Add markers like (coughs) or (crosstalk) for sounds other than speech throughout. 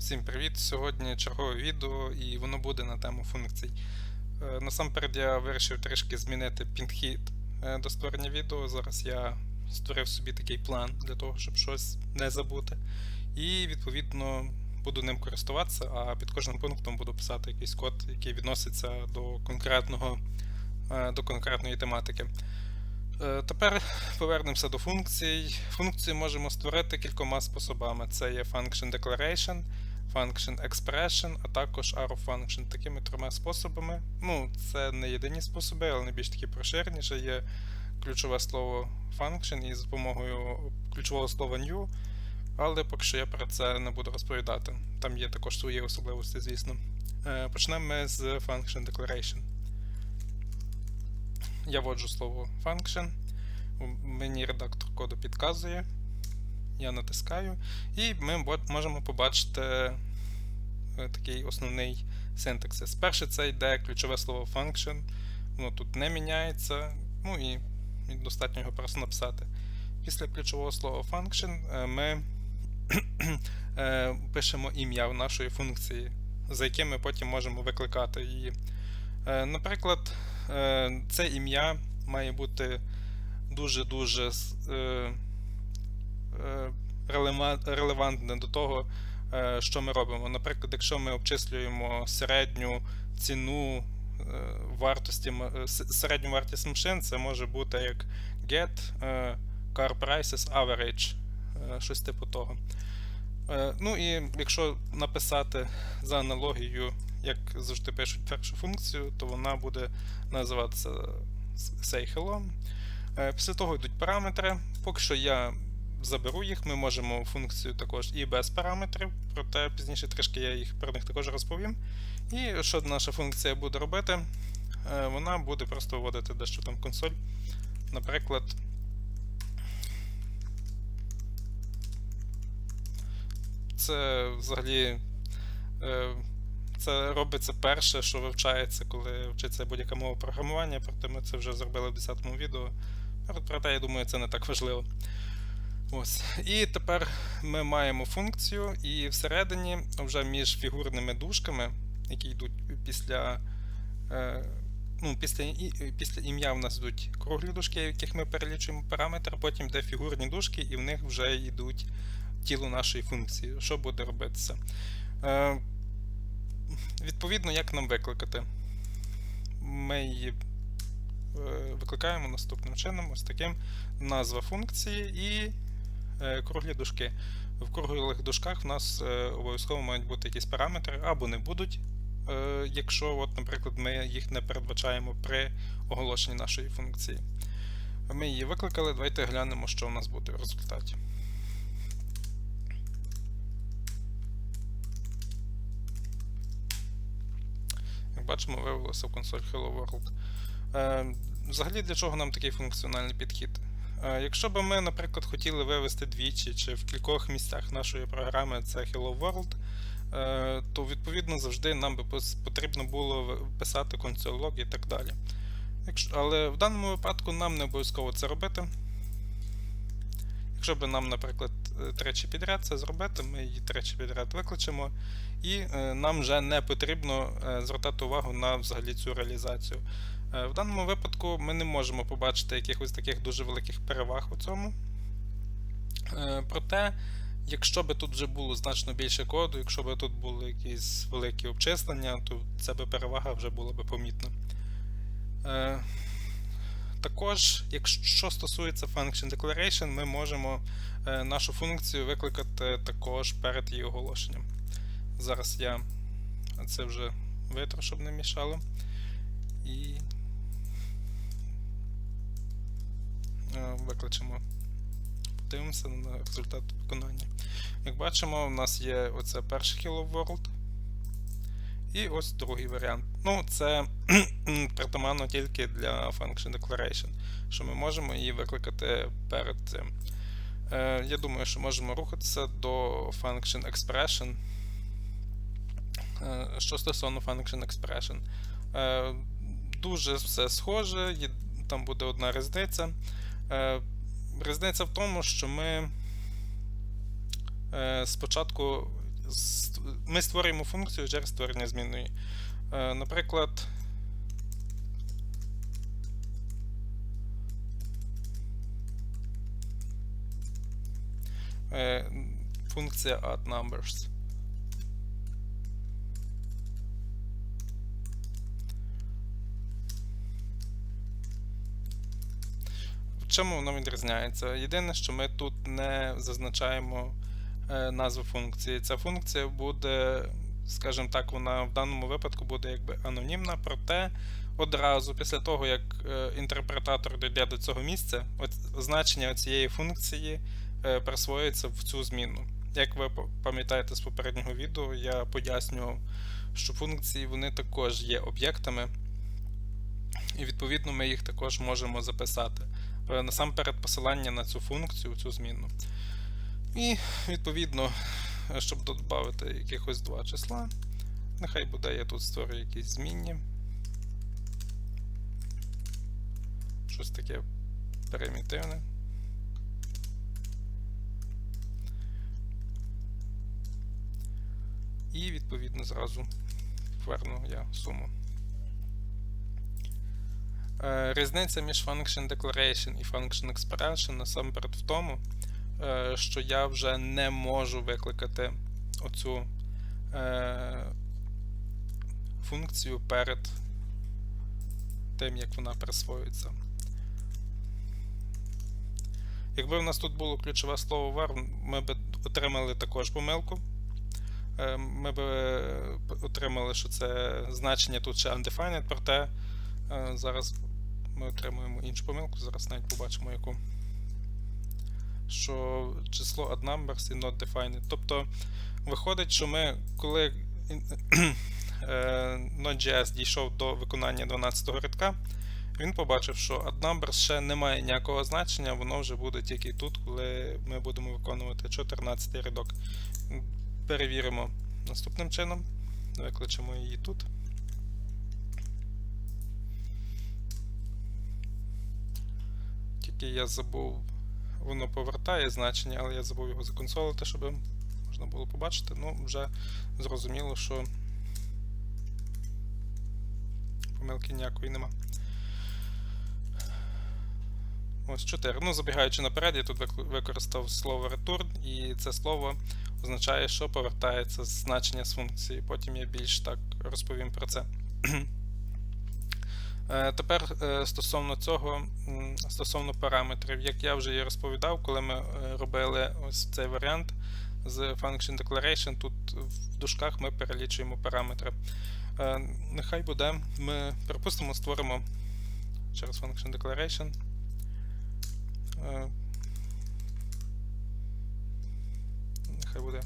Всім привіт! Сьогодні чергове відео, і воно буде на тему функцій. Е, Насамперед я вирішив трішки змінити підхід е, до створення відео. Зараз я створив собі такий план для того, щоб щось не забути. І відповідно буду ним користуватися, а під кожним пунктом буду писати якийсь код, який відноситься до конкретного, е, до конкретної тематики. Тепер повернемося до функцій. Функцію можемо створити кількома способами. Це є function declaration, function expression, а також arrow function. Такими трьома способами. Ну, це не єдині способи, але найбільш такі проширеніше є ключове слово function і з допомогою ключового слова new. Але поки що я про це не буду розповідати. Там є також свої особливості, звісно. Е, Почнемо ми з function declaration. Я вводжу слово function. Мені редактор коду підказує. Я натискаю. І ми можемо побачити е, такий основний синтаксис. Перше це йде ключове слово function. Воно тут не міняється. Ну і достатньо його просто написати. Після ключового слова function е, ми (clears throat) е, пишемо ім'я в нашої функції, за яким ми потім можемо викликати її. Наприклад, це ім'я має бути дуже-дуже релевантне до того, е, що ми робимо. Наприклад, якщо ми обчислюємо середню ціну е, вартості е, середню вартість машин, це може бути як get е, car prices average, е, щось типу того. Е, Ну і якщо написати за аналогією, як завжди пишуть першу функцію, то вона буде називатися say hello. Е, Після того йдуть параметри. Поки що я заберу їх, ми можемо функцію також і без параметрів, проте пізніше трішки я їх про них також розповім. І що наша функція буде робити? Е, Вона буде просто вводити дещо там консоль. Наприклад, це взагалі. е, Це робиться перше, що вивчається, коли вчиться будь-яка мова програмування, проте ми це вже зробили в 10-му відео. Проте, я думаю, це не так важливо. Ось. І тепер ми маємо функцію, і всередині, вже між фігурними дужками, які йдуть після. Е, ну, після, після ім'я в нас йдуть круглі дужки, яких ми перелічуємо параметр, потім йде фігурні дужки, і в них вже йдуть тіло нашої функції. Що буде робитися? Е, відповідно, як нам викликати? Ми її е, викликаємо наступним чином, ось таким назва функції і круглі дужки. В круглих дужках в нас е, обов'язково мають бути якісь параметри або не будуть, е, якщо, от, наприклад, ми їх не передбачаємо при оголошенні нашої функції. Ми її викликали, давайте глянемо, що в нас буде в результаті. Як бачимо, виявилося в консоль Hello World. Е, Взагалі, для чого нам такий функціональний підхід? Е, Якщо б ми, наприклад, хотіли вивести двічі чи в кількох місцях нашої програми це Hello World, е, то відповідно завжди нам би потрібно було писати консоль-лог і так далі. Але в даному випадку нам не обов'язково це робити. Якщо б нам, наприклад, е, тричі підряд це зробити, ми її тричі підряд викличемо, і нам вже не потрібно звертати увагу на взагалі цю реалізацію. Е, В даному випадку ми не можемо побачити якихось таких дуже великих переваг у цьому. Е, Проте, якщо би тут вже було значно більше коду, якщо би тут були якісь великі обчислення, то ця би перевага вже була би помітна. Е, Також, якщо стосується function declaration, ми можемо нашу функцію викликати також перед її оголошенням. Зараз я це вже витру, щоб не мішало. І викличемо. Подивимося на результат виконання. Як бачимо, у нас є оце перший Hello World. І ось другий варіант. Ну, це (clears throat) притаманно тільки для Function Declaration, що ми можемо її викликати перед цим. Е, я думаю, що можемо рухатися до Function Expression. Е, що стосовно Function Expression. Е, дуже все схоже, є- там буде одна різниця. Е, різниця в тому, що ми е, спочатку ми створюємо функцію через створення змінної. Е, Наприклад. Функція add numbers. Чому воно відрізняється? Єдине, що ми тут не зазначаємо е, назву функції. Ця функція буде, скажімо так, вона в даному випадку буде якби анонімна, проте одразу після того, як е, інтерпретатор дійде до цього місця, значення цієї функції е, присвоюється в цю зміну. Як ви пам'ятаєте з попереднього відео, я пояснював, що функції вони також є об'єктами, і відповідно ми їх також можемо записати. Е, Насамперед посилання на цю функцію, цю зміну. І відповідно, щоб додати якихось два числа, нехай буде, я тут створю якісь змінні. Щось таке примітивне. І відповідно зразу поверну я суму. Е, Різниця між function declaration і function expression насамперед в тому, е, що я вже не можу викликати оцю е, функцію перед тим, як вона присвоюється. Якби в нас тут було ключове слово var, ми б отримали також помилку. Ми б отримали, що це значення тут ще undefined, проте зараз ми отримуємо іншу помилку, зараз навіть побачимо яку. Що число add numbers і not defined. Тобто виходить, що ми, коли е, Node.js дійшов до виконання 12-го рядка, він побачив, що add numbers ще не має ніякого значення, воно вже буде тільки тут, коли ми будемо виконувати 14-й рядок. Перевіримо наступним чином. Викличемо її тут. Тільки я забув, воно повертає значення, але я забув його законсолити, щоб можна було побачити. Ну, вже зрозуміло, що помилки ніякої нема. Ось 4. Ну, забігаючи наперед, я тут використав слово return, і це слово означає, що повертається значення з функції. Потім я більш так розповім про це. Е, Тепер е, стосовно цього, стосовно параметрів, як я вже і розповідав, коли ми е, робили ось цей варіант з Function Declaration, тут в дужках ми перелічуємо параметри. Нехай буде, ми, припустимо, створимо через Function Declaration. Нехай буде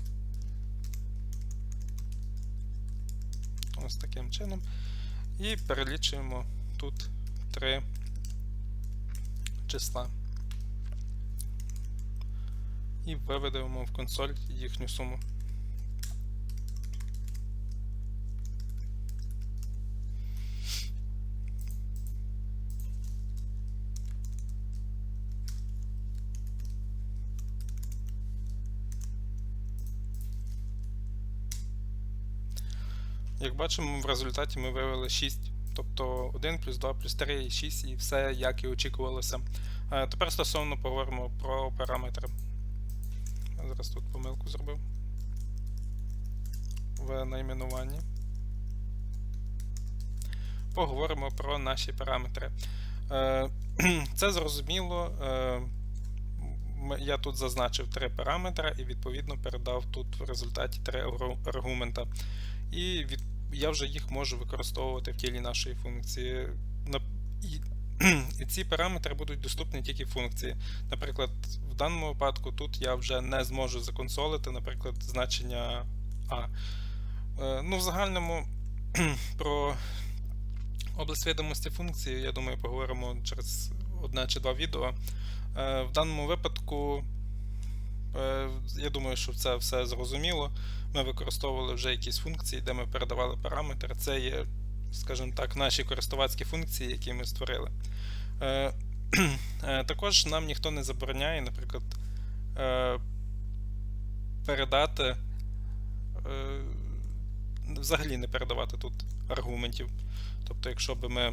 ось таким чином. І перелічуємо тут три числа. І виведемо в консоль їхню суму. Як бачимо, в результаті ми вивели 6. Тобто 1 плюс 2 плюс 3 і 6 і все як і очікувалося. Е, Тепер стосовно поговоримо про параметри. Зараз тут помилку зробив в найменуванні. Поговоримо про наші параметри. Е, (clears throat) Це зрозуміло. е, Я тут зазначив три параметри і відповідно передав тут в результаті три аргу- аргумента. І від, я вже їх можу використовувати в тілі нашої функції. (clears throat) І, ці параметри будуть доступні тільки функції. Наприклад, в даному випадку тут я вже не зможу законсолити, наприклад, значення А. Е, ну, в загальному (clears throat) про область відомості функції, я думаю, поговоримо через одне чи два відео. Е, в даному випадку. Е, Я думаю, що це все зрозуміло. Ми використовували вже якісь функції, де ми передавали параметри. Це є, скажімо так, наші користувацькі функції, які ми створили. Е, (clears throat) е, Також нам ніхто не забороняє, наприклад, передати взагалі не передавати тут аргументів. Тобто, якщо б ми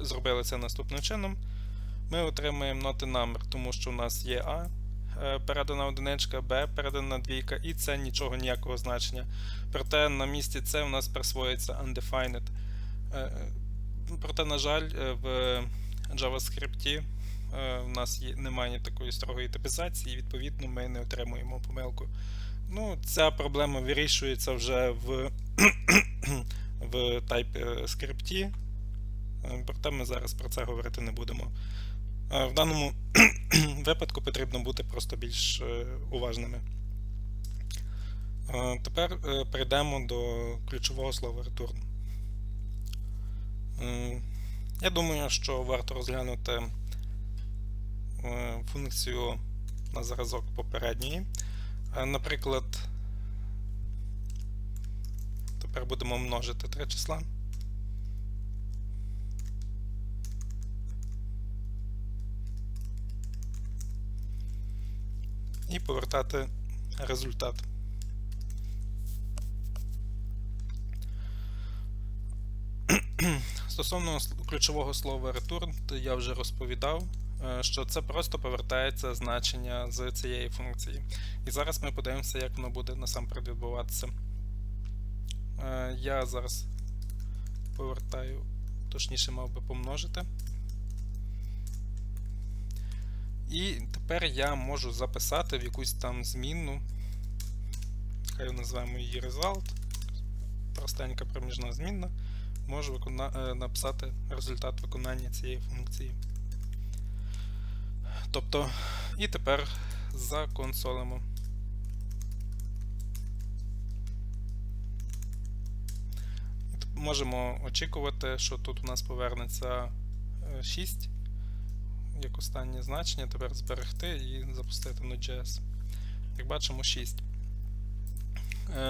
зробили це наступним чином, ми отримаємо a number, тому що у нас є A е, передана одиничка, B передана двійка, і це нічого ніякого значення. Проте на місці C у нас присвоїться undefined. Е, Проте, на жаль, е, в JavaScript е, у нас немає такої строгої типізації, і відповідно ми не отримуємо помилку. Ну, ця проблема вирішується вже в, (coughs) в TypeScript, е, проте ми зараз про це говорити не будемо. В даному (clears throat) випадку потрібно бути просто більш е, уважними. Тепер е, перейдемо до ключового слова return. Е, Я думаю, що варто розглянути функцію на зразок попередньої. Наприклад, тепер будемо множити три числа. І повертати результат. (clears throat) Стосовно ключового слова return, то я вже розповідав, е, що це просто повертається значення з цієї функції. І зараз ми подивимося, як воно буде насамперед відбуватися. Е, Я зараз повертаю, точніше мав би помножити. І тепер я можу записати в якусь там змінну. Хай назвемо її result. Простенька проміжна змінна. Можу викона... е, написати результат виконання цієї функції. Тобто, і тепер законсолимо. І Можемо очікувати, що тут у нас повернеться е, 6 як останнє значення, тепер зберегти і запустити Node.js. Як бачимо, 6. Е,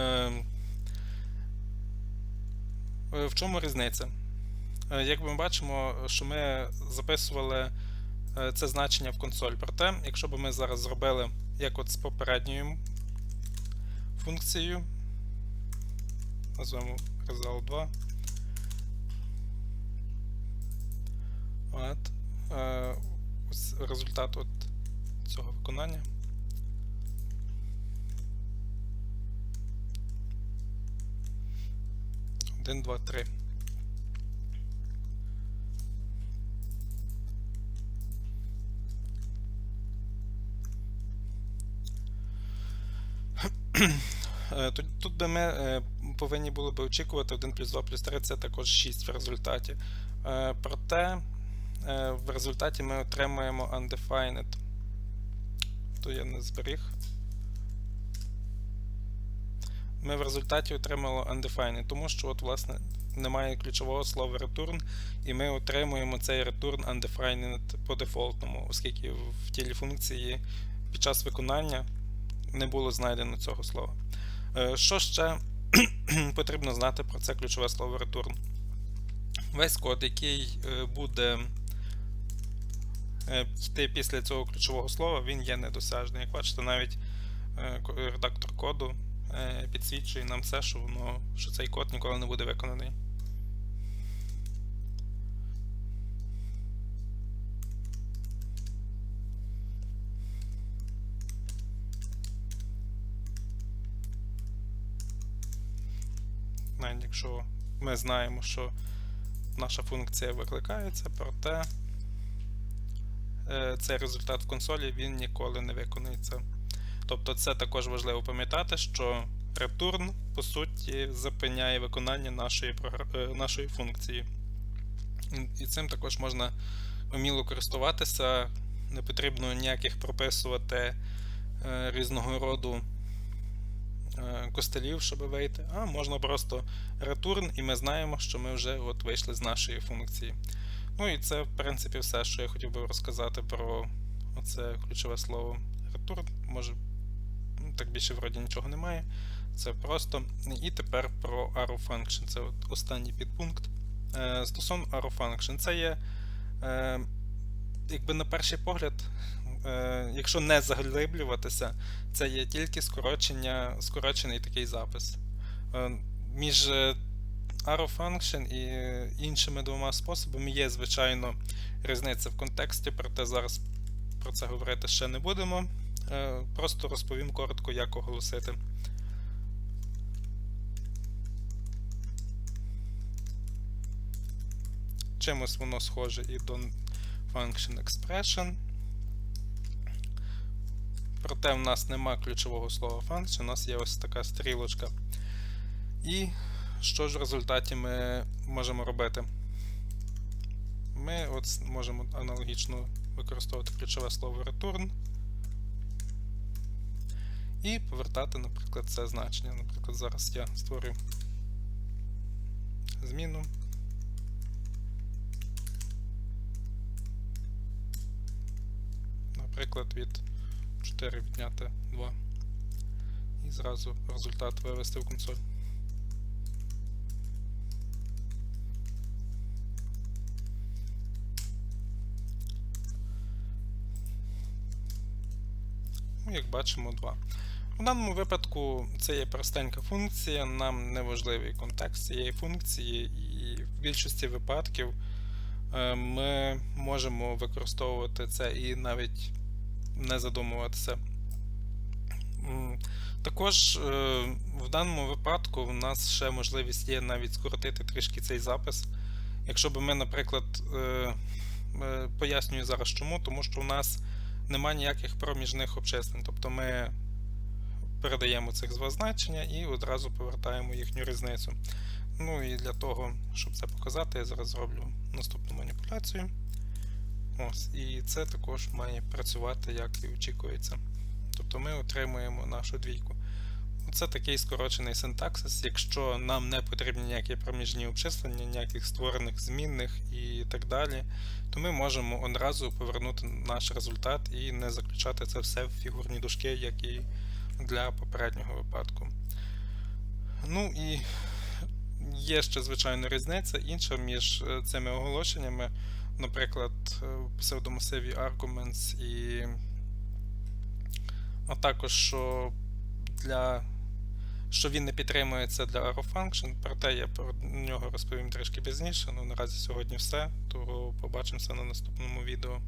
е, в чому різниця? Е, Як ми бачимо, що ми записували е, це значення в консоль. Проте, якщо б ми зараз зробили як от з попередньою функцією, назвемо result 2. От, результат от цього виконання. Один, два, три. Е, Тут, би ми е, повинні були би очікувати 1 плюс 2 плюс 3 це також 6 в результаті. Е, Проте в результаті ми отримуємо undefined. То я не зберіг. Ми в результаті отримали undefined, тому що от, власне, немає ключового слова return, і ми отримуємо цей return undefined по дефолтному, оскільки в тілі функції під час виконання не було знайдено цього слова. Е, Що ще (clears throat) потрібно знати про це ключове слово return? Весь код, який е, буде е, йти після цього ключового слова, він є недосяжний. Як бачите, навіть е, редактор коду е, підсвічує нам все, що воно, що цей код ніколи не буде виконаний. Навіть якщо ми знаємо, що наша функція викликається, проте е, цей результат в консолі він ніколи не виконується. Тобто це також важливо пам'ятати, що return, по суті, зупиняє виконання нашої, е, нашої функції. І- цим також можна вміло користуватися, не потрібно ніяких прописувати е, різного роду е, костелів, щоб вийти, а можна просто return, і ми знаємо, що ми вже от вийшли з нашої функції. Ну і це, в принципі, все, що я хотів би розказати про оце ключове слово return. Може, ну, так більше вроді нічого немає. Це просто. І тепер про arrow function. Це от останній підпункт. Е, Стосовно arrow function, це є, е, якби на перший погляд, е, якщо не заглиблюватися, це є тільки скорочення, скорочений такий запис. Між arrow function і е, іншими двома способами є, звичайно, різниця в контексті, проте зараз про це говорити ще не будемо. Е, Просто розповім коротко, як оголосити. Чимось воно схоже і до function expression. Проте в нас нема ключового слова function, у нас є ось така стрілочка. І що ж в результаті ми можемо робити? Ми от можемо аналогічно використовувати ключове слово return і повертати, наприклад, це значення. Наприклад, зараз я створю зміну. Наприклад, від 4 відняти 2. І зразу результат вивести в консоль. Як бачимо, 2. У даному випадку це є простенька функція, нам не важливий контекст цієї функції, і в більшості випадків е, ми можемо використовувати це і навіть не задумуватися. Також е, в даному випадку в нас ще можливість є навіть скоротити трішки цей запис. Якщо б ми, наприклад, е, пояснюю зараз чому, тому що у нас немає ніяких проміжних обчислень. Тобто ми передаємо цих два значення і одразу повертаємо їхню різницю. Ну і для того, щоб це показати, я зараз зроблю наступну маніпуляцію. Ось, і це також має працювати, як і очікується. Тобто ми отримуємо нашу двійку. Це такий скорочений синтаксис. Якщо нам не потрібні ніякі проміжні обчислення, ніяких створених змінних і так далі, то ми можемо одразу повернути наш результат і не заключати це все в фігурні дужки, як і для попереднього випадку. Ну і є ще, звичайно, різниця інша між е, цими оголошеннями, наприклад, е, в псевдомасиві arguments і а також що для що він не підтримується для arrow проте я про нього розповім трішки пізніше. Ну наразі сьогодні все, то побачимося на наступному відео.